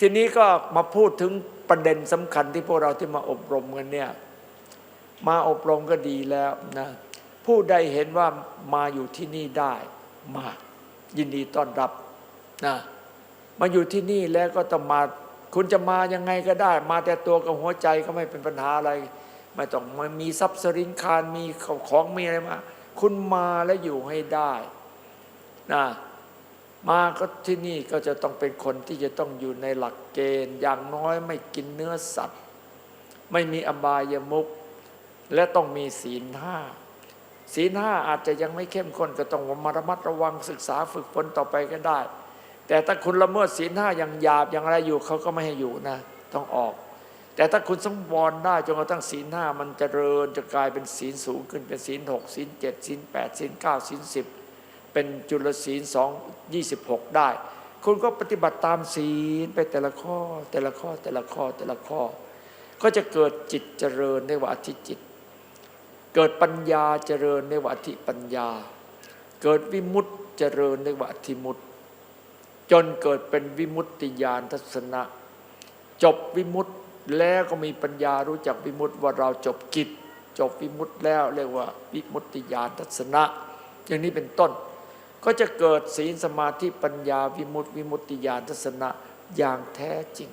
ทีนี้ก็มาพูดถึงประเด็นสำคัญที่พวกเราที่มาอบรมกันเนี่ย มาอบรมก็ดีแล้วนะผู้ใดเห็นว่ามาอยู่ที่นี่ได้มายินดีต้อนรับนะมาอยู่ที่นี่แล้วก็ต้องมาคุณจะมายังไงก็ได้ มาแต่ตัวกับหัวใจก็ไม่เป็นปัญหาอะไร ไม่ต้องมามีทรัพย์สริงคารมีของมีอะไรมา คุณมาแล้วอยู่ให้ได้นะ มาก็ที่นี่ก็จะต้องเป็นคนที่จะต้องอยู่ในหลักเกณฑ์ อย่างน้อยไม่กินเนื้อสัตว์ ไม่มีอบายมุขและต้องมีศีลห้าศีลห้าอาจจะยังไม่เข้มข้นก็ต้องมาระมัดระวังศึกษาฝึกฝนต่อไปก็ได้ แต่ถ้าคุณละเมิดศีลห้าอย่างหยาบอย่างไรอยู่เขาก็ไม่ให้อยู่นะ ต้องออก แต่ถ้าคุณสังวรได้จนกระทั่งศีลห้ามันจเจริญจะกลายเป็นศีลสูงขึ้นเป็นศีลหกศีลเจ็ดศีลแปดศีลเก้าศีลสิบ เป็นจุลศีลสองยี่สิบหกได้ คุณก็ปฏิบัติตามศีลไปแต่ละข้อ แต่ละข้อแต่ละข้อแต่ละข้อ ก็จะเกิดจิตเจริญในวัฏจิต เกิดปัญญาเจริญในวัฏปัญญา เกิดวิมุตติเจริญในวัฏมุตติ จนเกิดเป็นวิมุตติญาณทัศนะ จบวิมุตติแล้วก็มีปัญญารู้จักวิมุตติว่าเราจบกิจจบวิมุตติแล้วเรียกว่าวิมุตติญาณทัศนะ อย่างนี้เป็นต้น ก็จะเกิดศีลสมาธิปัญญาวิมุตติวิมุตติญาณทัศนะอย่างแท้จริง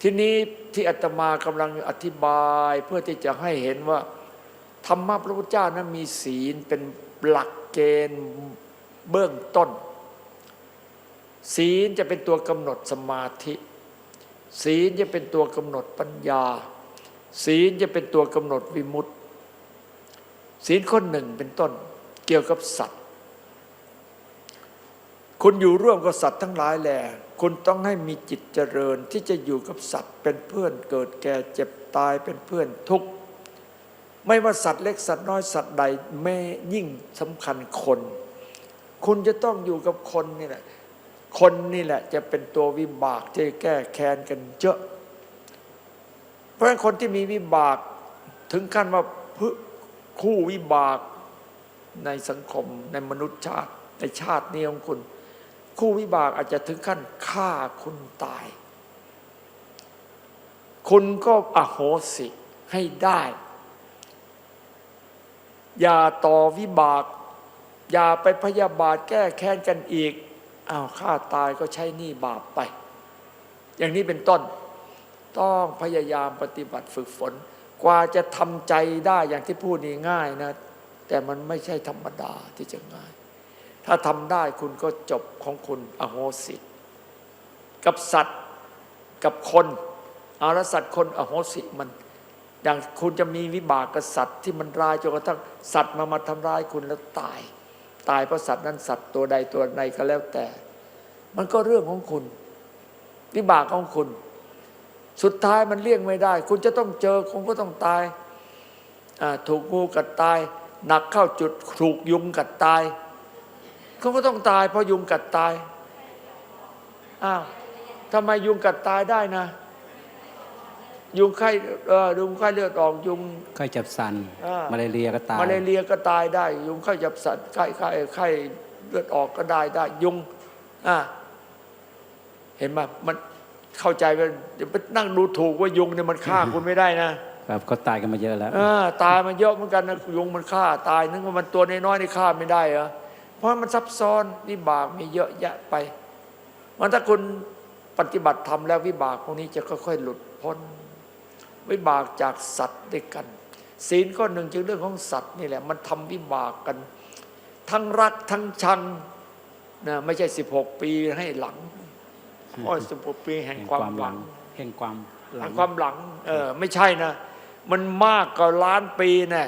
ทีนี้ที่อาตมากำลังอธิบายเพื่อที่จะให้เห็นว่า ธรรมะพระพุทธเจ้านั้นมีศีลเป็นหลักเกณฑ์เบื้องต้น ศีลจะเป็นตัวกำหนดสมาธิ ศีลจะเป็นตัวกำหนดปัญญา ศีลจะเป็นตัวกำหนดวิมุตติ ศีลข้อหนึ่งเป็นต้น เกี่ยวกับสัตว์ คุณอยู่ร่วมกับสัตว์ทั้งหลายแหละคุณต้องให้มีจิตเจริญที่จะอยู่กับสัตว์เป็นเพื่อนเกิดแก่เจ็บตายเป็นเพื่อนทุกข์ไม่ว่าสัตว์เล็กสัตว์น้อยสัตว์ใดแม่ยิ่งสำคัญคน คุณจะต้องอยู่กับคนนี่แหละ คนนี่แหละจะเป็นตัววิบากที่แก้แค้นกันเยอะ เพราะฉะนั้นคนที่มีวิบากถึงขั้นว่าคู่วิบาก ในสังคมในมนุษยชาติ ในชาตินี้ของคุณ คู่วิบากอาจจะถึงขั้นฆ่าคุณตาย คุณก็อโหสิให้ได้ อย่าต่อวิบาก อย่าไปพยาบาทแก้แค้นกันอีกอ้าวฆ่าตายก็ใช้หนี้บาปไป อย่างนี้เป็นต้น ต้องพยายามปฏิบัติฝึกฝน กว่าจะทำใจได้อย่างที่พูดนี่ง่ายนะ แต่มันไม่ใช่ธรรมดาที่จะง่าย ถ้าทำได้คุณก็จบของคุณอโหสิกับสัตว์กับคนอาละสัตว์คนอโหสิมันอย่างคุณจะมีวิบากกับสัตว์ที่มันร้ายจนกระทั่งสัตว์มามาทำร้ายคุณแล้วตาย ตายเพราะสัตว์นั้นสัตว์ตัวใดตัวใดก็แล้วแต่ มันก็เรื่องของคุณ วิบากของคุณ สุดท้ายมันเลี่ยงไม่ได้ คุณจะต้องเจอคงก็ต้องตายถูกงูกัดตาย หนักเข้าจุดถูกยุงกัดตายเขาก็ต้องตายเพราะยุงกัดตายอ้าวทำไมยุงกัดตายได้นะ ยุงไข้เออยุงไข้เลือดออกยุง ไข้จับสันอ่ามาเลเรียก็ตายมาเลเรียก็ตายได้ ยุงไข้จับสัตว์ไข้ไข้ไข้เลือดออกก็ได้ได้ ยุงอ่าเห็นไหมมันเข้าใจว่าเดี๋ยวไปนั่งดูถูกว่ายุงเนี่ยมันฆ่าคุณไม่ได้นะ ครับก็ตายกันมาเยอะแล้วอ่าตายมันเยอะเหมือนกันนะยุงมันฆ่าตายนึกว่ามันตัวน้อยๆนี่ฆ่าไม่ได้เหรอเพราะมันซับซ้อนวิบากมีเยอะแยะไปมันถ้าคุณปฏิบัติธรรมแล้ววิบากพวกนี้จะค่อยๆหลุดพ้น วิบากจากสัตว์ด้วยกัน ศีลก็หนึ่งจึงเรื่องของสัตว์นี่แหละ มันทำวิบากกัน ทั้งรักทั้งชังนะไม่ใช่สิบหกปีให้หลังโอ้สิบหกปีแห่งความหลังแห่งความหลัแห่งงความหลัง เออ ไม่ใช่นะ มันมากกว่าล้านปีแน่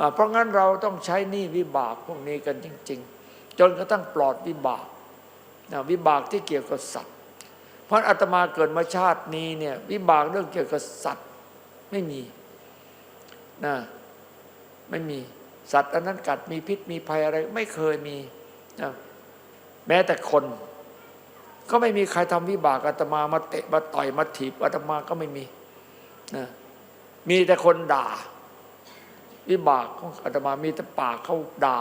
อ่เพราะงั้นเราต้องใช้หนี่วิบากพวกนี้กันจริง ๆ จนกระทั่งปลอดวิบากนะวิบากที่เกี่ยวกับสัตว์ เพราะอาตมาเกิดมาชาตินี้เนี่ยวิบากเรื่องเกี่ยวกับสัตว์ไม่มีนะไม่มีสัตว์อันนั้นกัดมีพิษมีภัยอะไร ไม่เคยมีนะแม้แต่คน ก็ไม่มีใครทำวิบากอาตมามาเตะมาต่อยมาถีบอาตมาก็ไม่มีนะ มีแต่คนด่า วิบากของอาตมามีแต่ปากเขาด่า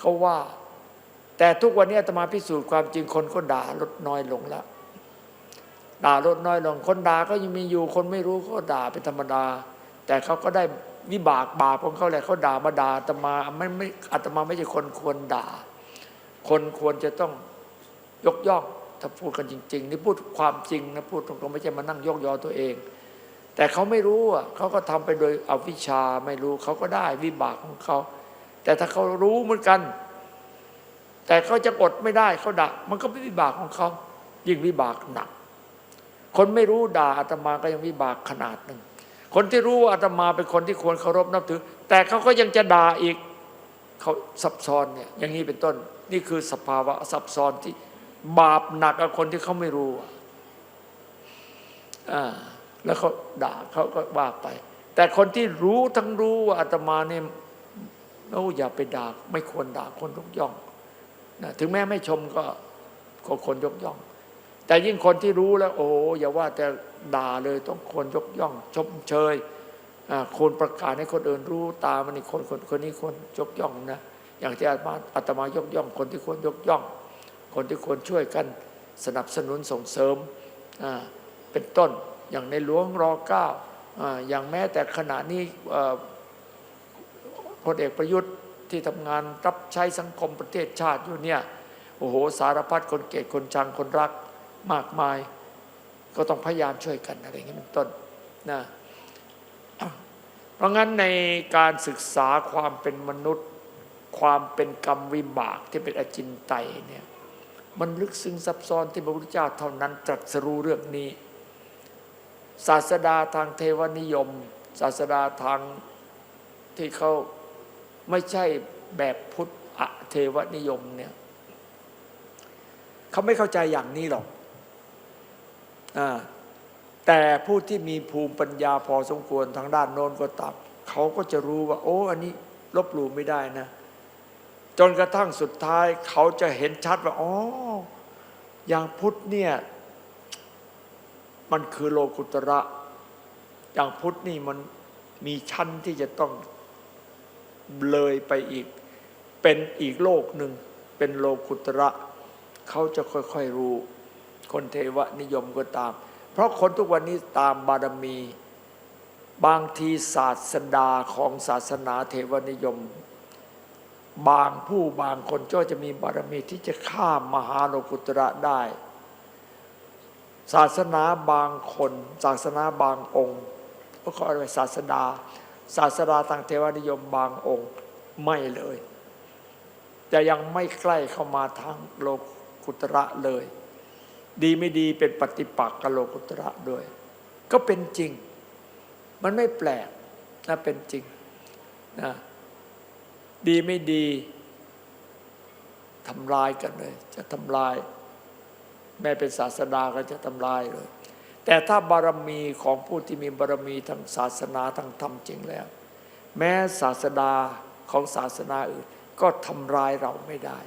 เขาว่า แต่ทุกวันนี้อาตมาพิสูจน์ความจริงคนก็ด่าลดน้อยลงแล้วด่าลดน้อยลง คนด่าก็ยังมีอยู่ คนไม่รู้ก็ด่าเป็นธรรมดา แต่เขาก็ได้วิบากบาปของเขาแหละเขาด่ามาด่าอาตมาไม่ไม่อาตมาไม่ใช่คนควรด่า คนควรจะต้องยกย่องถ้าพูดกันจริง ๆ นี่พูดความจริงนะพูดตรงๆไม่ใช่มานั่งยกยอตัวเอง แต่เขาไม่รู้อะเขาก็ทำไปโดยอวิชชาไม่รู้เขาก็ได้วิบากของเขา แต่ถ้าเขารู้เหมือนกัน แต่เขาจะอดไม่ได้เขาด่ามันก็เป็นวิบากของเขายิ่งวิบากหนัก คนไม่รู้ด่าอาตมาก็ยังวิบากขนาดหนึ่งคนที่รู้ว่าอาตมาเป็นคนที่ควรเคารพนับถือ แต่เขาก็ยังจะด่าอีกเขาซับซ้อนเนี่ยอย่างนี้เป็นต้น นี่คือสภาวะซับซ้อนที่บาปหนักกับคนที่เขาไม่รู้อ่า แล้วเขาด่าเขาก็ว่าไป แต่คนที่รู้ทั้งรู้ว่าอาตมาเนี่ยโอ้อย่าไปด่าไม่ควรด่าคนยกย่องนะถึงแม้ไม่ชมก็ก็คนยกย่อง แต่ยิ่งคนที่รู้แล้ว โอ้อย่าว่าแต่ด่าเลยต้องควรยกย่อง ชมเชยควรประกาศให้คนอื่นรู้ตามันนี่คนคนคนนี้ควรยกย่องนะอย่างที่อาตมาอาตมายกย่อง คนที่ควรยกย่อง คนที่ควรช่วยกันสนับสนุนส่งเสริมเป็นต้น อย่างในหลวงรอเก้าอย่างแม้แต่ขณะนี้พลเอกประยุทธ์ที่ทำงานรับใช้สังคมประเทศชาติอยู่เนี่ยโอ้โหสารพัดคนเกลียดคนชังคนรักมากมาย ก็ต้องพยายามช่วยกันอะไรอย่างนี้เป็นต้นนะเพราะงั้นในการศึกษาความเป็นมนุษย์ ความเป็นกรรมวิบากที่เป็นอจินไตยเนี่ยมันลึกซึ้งซับซ้อนที่พระพุทธเจ้าเท่านั้นตรัสรู้เรื่องนี้ ศาสดาทางเทวนิยม ศาสดาทางที่เขาไม่ใช่แบบพุทธอะเทวนิยมเนี่ยเขาไม่เข้าใจอย่างนี้หรอกอแต่ผู้ที่มีภูมิปัญญาพอสมควรทางด้านโน้นก็ตับเขาก็จะรู้ว่า โอ้ อันนี้ลบหลู่ไม่ได้นะ จนกระทั่งสุดท้าย เขาจะเห็นชัดว่าอ๋ออย่างพุทธเนี่ย มันคือโลกุตระอย่างพุทธนี่มันมีชั้นที่จะต้องเลยไปอีก เป็นอีกโลกหนึ่ง เป็นโลกุตระเขาจะค่อยๆรู้ คนเทวนิยมก็ตาม เพราะคนทุกวันนี้ตามบารมี บางทีศาสดาของศาสนาเทวนิยม บางผู้บางคนก็จะมีบารมีที่จะข้ามมหาโลกุตระได้ ศาสนาบางคน ศาสนาบางองค์ก็ขอเรียกศาสดา ศาสดาทางเทวนิยมบางองค์ไม่เลยจะยังไม่ใกล้เข้ามาทางโลกุตระเลย ดีไม่ดีเป็นปฏิปักษ์กับโลกุตระด้วย ก็เป็นจริง มันไม่แปลกนะเป็นจริงนะดีไม่ดีทำลายกันเลย จะทำลาย แม้เป็นศาสนาก็จะทำลายเลย แต่ถ้าบารมีของผู้ที่มีบารมีทางศาสนาทางธรรมจริงแล้ว แม้ศาสดาของศาสนาอื่นก็ทำลายเราไม่ได้